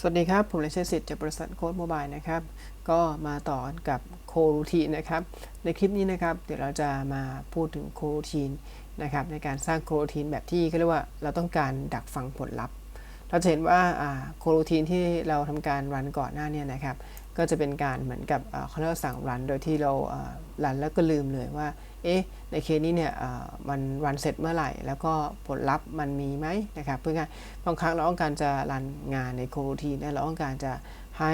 สวัสดีครับ ผมเลเชสิทธิ์จากบริษัทโค้ดโมบายนะครับ ก็มาต่อกับโครูทีนนะครับ ในคลิปนี้นะครับ เดี๋ยวเราจะมาพูดถึงโครูทีนนะครับ ในการสร้างโครูทีนแบบที่เขาเรียกว่าเราต้องการดักฟังผลลัพธ์ เราจะเห็นว่าโครูทีนที่เราทำการรันก่อนหน้านี้นะครับ ก็จะเป็นการเหมือนกับเขาเรียกว่าสั่งรัน โดยที่เรารันแล้วก็ลืมเลยว่า เอ๊ะ ในเคสนี้เนี่ยมันรันเสร็จเมื่อไหร่ แล้วก็ผลลัพธ์มันมีไหมนะครับ เพื่อไงบางครั้งเราต้องการจะรันงานในโครูทีนเราต้องการจะให้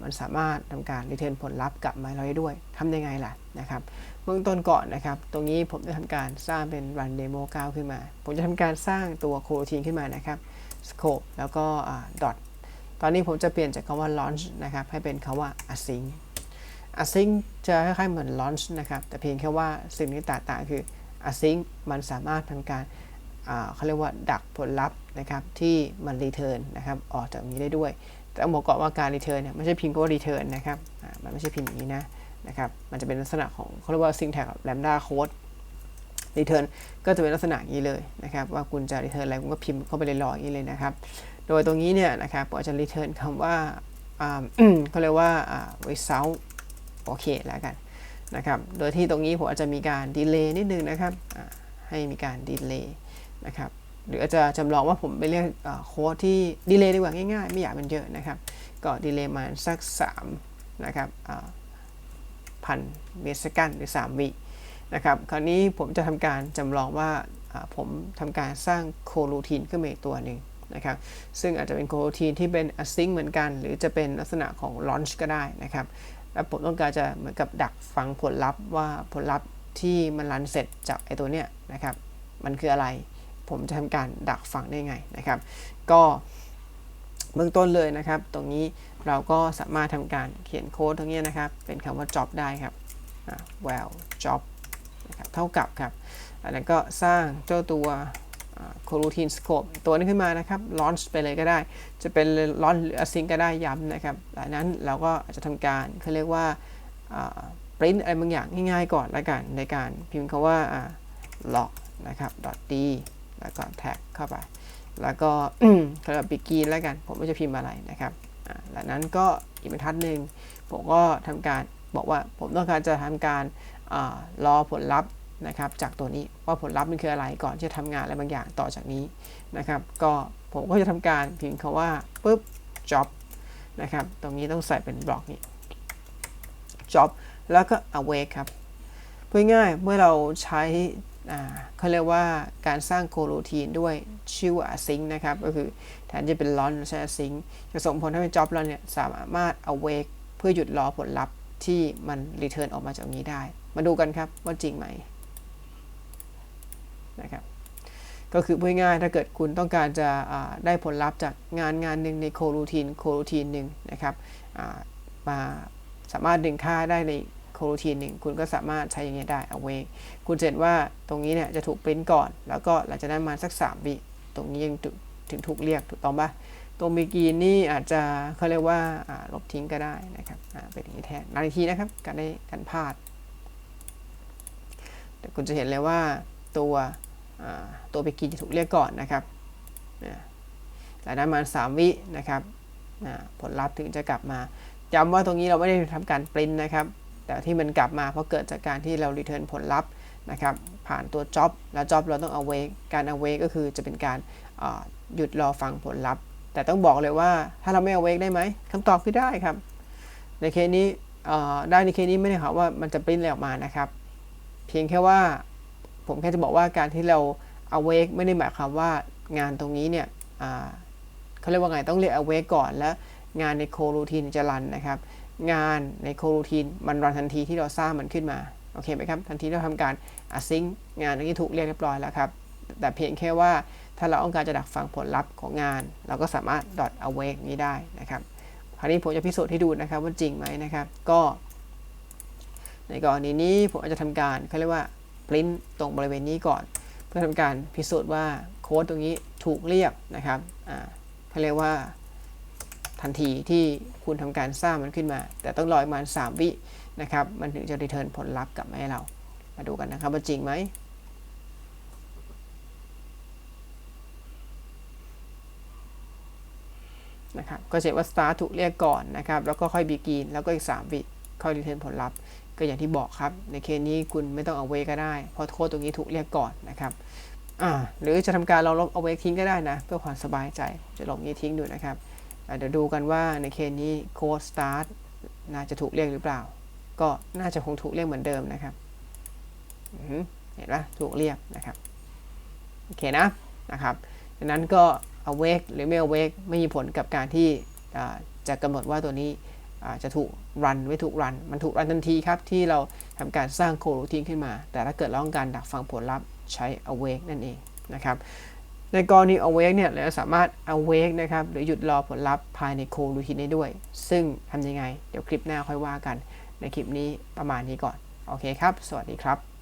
มันสามารถทำการรีเทนผลลัพธ์กลับมาเราได้ด้วยทำยังไงล่ะนะครับ เบื้องต้นก่อนนะครับ ตรงนี้ผมจะทำการสร้างเป็นรันเดโม9ขึ้นมา ผมจะทำการสร้างตัวโครูทีนขึ้นมานะครับ scope แล้วก็ dot ตอนนี้ผมจะเปลี่ยนจากคำว่า launch นะครับ ให้เป็นคำว่า async async จะคล้ายๆเหมือน launch นะครับ แต่เพียงแค่ว่าสิ่งที่แตกต่างคือ async มันสามารถทำการเขาเรียกว่าดักผลลัพธ์นะครับที่มัน return นะครับออกจากนี้ได้ด้วย แต่ต้องบอกก่อนว่าการ return เนี่ยไม่ใช่พิมพ์ก็ว่า return นะครับมันไม่ใช่พิมพ์อย่างนี้นะนะครับมันจะเป็นลักษณะของเขาเรียกว่า syntax lambda code return ก็จะเป็นลักษณะนี้เลยนะครับว่าคุณจะ return อะไรคุณก็พิมพ์เข้าไปในรออย่างนี้เลยนะครับ โดยตรงนี้เนี่ยนะครับผมจะ return คำว่าเขาเรียกว่า result โอเคแล้วกันนะครับโดยที่ตรงนี้ผมอาจจะมีการดีเลย์นิดนึงนะครับให้มีการดีเลย์นะครับหรืออาจจะจำลองว่าผมไปเรียกโค้ดที่ดีเลย์ดีกว่าง่ายๆ ไม่อยากมันเยอะนะครับ ก็ดีเลย์มาสัก3นะครับพันเมตรสกันหรือ 3 วินะครับคราวนี้ผมจะทำการจำลองว่าผมทำการสร้างโครูทีนขึ้นมาอีกตัวหนึ่ง นะครับซึ่งอาจจะเป็นโครูทีนที่เป็น async เหมือนกัน หรือจะเป็นลักษณะของ launch ก็ได้นะครับแล้วผมต้องการจะเหมือนกับดักฟังผลลัพธ์ว่าผลลัพธ์ที่มันรันเสร็จจากไอตัวเนี้ยนะครับมันคืออะไรผมจะทำการดักฟังได้ไงนะครับ ก็เบื้องต้นเลยนะครับ ตรงนี้เราก็สามารถทำการเขียนโค้ดตรงนี้นะครับ เป็นคำว่า job ได้ครับ well job นะครับเท่ากับครับอันนั้นก็สร้างเจ้าตัว coroutine scope ตัวนี้ขึ้นมานะครับ launch ไปเลยก็ได้ จะเป็น launch หรือ async ก็ได้ย้ำนะครับหลังนั้นเราก็จะทำการเขาเรียกว่า print อะไรบางอย่างง่ายๆก่อนล้วกันในการพิมพ์คำว่า log นะครับ .d แล้วก็ tag เข้าไป แล้วก็เขาเรียก begin แล้วกัน ผมไม่จะพิมพ์อะไรนะครับหลังนั้นก็อีกบรรทัดหนึ่งผมก็ทำการบอกว่าผมต้องการจะทำการรอผลลัพธ์ นะครับจากตัวนี้ว่าผลลัพธ์มันคืออะไรก่อนที่จะทำงานอะไรบางอย่างต่อจากนี้นะครับ ก็ผมก็จะทำการพิมพ์คำว่าปุ๊บ job นะครับ ตรงนี้ต้องใส่เป็นบล็อกนี้ job แล้วก็ awake ครับพูดง่ายเมื่อเราใช้เขาเรียกว่าการสร้างโคโรทีนด้วยชื่อว่า async นะครับ ก็คือแทนจะเป็น launch ใช้ async จะส่งผลให้เป็น job เราเนี่ยสามารถ awake เพื่อหยุดรอผลลัพธ์ที่มัน return ออกมาจากนี้ได้ มาดูกันครับว่าจริงไหม นะครับก็คือพูดง่ายถ้าเกิดคุณต้องการจะได้ผลลัพธ์จากงานงานหนึ่งในโครูทีนโครูทีนหนึ่งนะครับมาสามารถดึงค่าได้ในโครูทีนหนึ่งคุณก็สามารถใช้อย่างนี้ได้เอาไว้คุณเห็นว่าตรงนี้เนี่ยจะถูกปริ้นก่อน แล้วก็หลังจากนั้นมาสัก 3 วิ ตรงนี้ยังถึงถูกเรียกถูกต้องปะตรงเมื่อกี้นี่อาจจะเขาเรียกว่าลบทิ้งก็ได้นะครับเป็นอย่างนี้แทนนาทีนะครับการได้การพลาดแต่คุณจะเห็นเลยว่าตัว ตัวไปกินจะถูกเรียกก่อนนะครับหลังนั้นมา3วินะครับผลลัพธ์ถึงจะกลับมาย้ำว่าตรงนี้เราไม่ได้ทำการปริ้นนะครับ แต่ที่มันกลับมาเพราะเกิดจากการที่เรา return ผลลัพธ์นะครับ ผ่านตัว job แล้ว job เราต้อง awake การ awake ก็คือจะเป็นการหยุดรอฟังผลลัพธ์ แต่ต้องบอกเลยว่าถ้าเราไม่ awake ได้ไหมคำตอบคือได้ครับ ในเคสนี้ได้ในเคสนี้ไม่ได้ครับว่ามันจะปริ้นอะไรออกมานะครับ เพียงแค่ว่า ผมแค่จะบอกว่าการที่เรา awake ไม่ได้หมายความว่างานตรงนี้เนี่ยเขาเรียกว่าไงต้องเรียก awake ก่อนแล้วงานในโครูทีนจะรันนะครับ งานในโครูทีนมันรันทันทีที่เราสร้างมันขึ้นมาโอเคไหมครับทันทีเราทำการ async งานนี้ถูกเรียกเรียบร้อยแล้วครับแต่เพียงแค่ว่าถ้าเราต้องการจะดักฟังผลลัพธ์ของงาน เราก็สามารถ dot awake นี้ได้นะครับคราวนี้ผมจะพิสูจน์ให้ดูนะครับว่าจริงไหมนะครับ ก็ ในกรณีนี้ผมอาจจะทำการเขาเรียกว่า ปริ้นตรงบริเวณนี้ก่อน เพื่อทำการพิสูจน์ว่าโค้ดตรงนี้ถูกเรียกนะครับเขาเรียกว่าทันทีที่คุณทำการสร้างมันขึ้นมา แต่ต้องรอประมาณ 3 วินะครับ มันถึงจะรีเทิร์นผลลัพธ์กลับมาให้เรา มาดูกันนะครับว่าจริงไหมนะครับก็จะเห็นว่า start ถูกเรียกก่อนนะครับ แล้วก็ค่อย begin แล้วก็อีก 3 วิค่อย return ผลลัพธ์ ก็อย่างที่บอกครับ ในเคสนี้คุณไม่ต้องเอา wait ก็ได้ เพราะโค้ดตรงนี้ถูกเรียกก่อนนะครับอ่าหรือจะทำการเราลบเอา wait ทิ้งก็ได้นะ เพื่อความสบายใจจะลบนี้ทิ้งดูนะครับเดี๋ยวดูกันว่าในเคสนี้โค้ด start น่าจะถูกเรียกหรือเปล่า ก็น่าจะคงถูกเรียกเหมือนเดิมนะครับเห็นปะถูกเรียกนะครับโอเคนะนะครับดังนั้นก็ awake หรือไม่ awake ไม่มีผลกับการที่จะกำหนดว่าตัวนี้ จะถูกรันไม่ถูกรัน มันถูกรันทันทีครับ ที่เราทำการสร้างโครูทีนขึ้นมา แต่ถ้าเกิดเราต้องการดักฟังผลลัพธ์ใช้ awake นั่นเองนะครับในกรณี awake เนี่ยเราสามารถ awake นะครับหรือหยุดรอผลลัพธ์ภายในโครูทีนได้ด้วย ซึ่งทำยังไง เดี๋ยวคลิปหน้าค่อยว่ากัน ในคลิปนี้ประมาณนี้ก่อน โอเคครับ สวัสดีครับ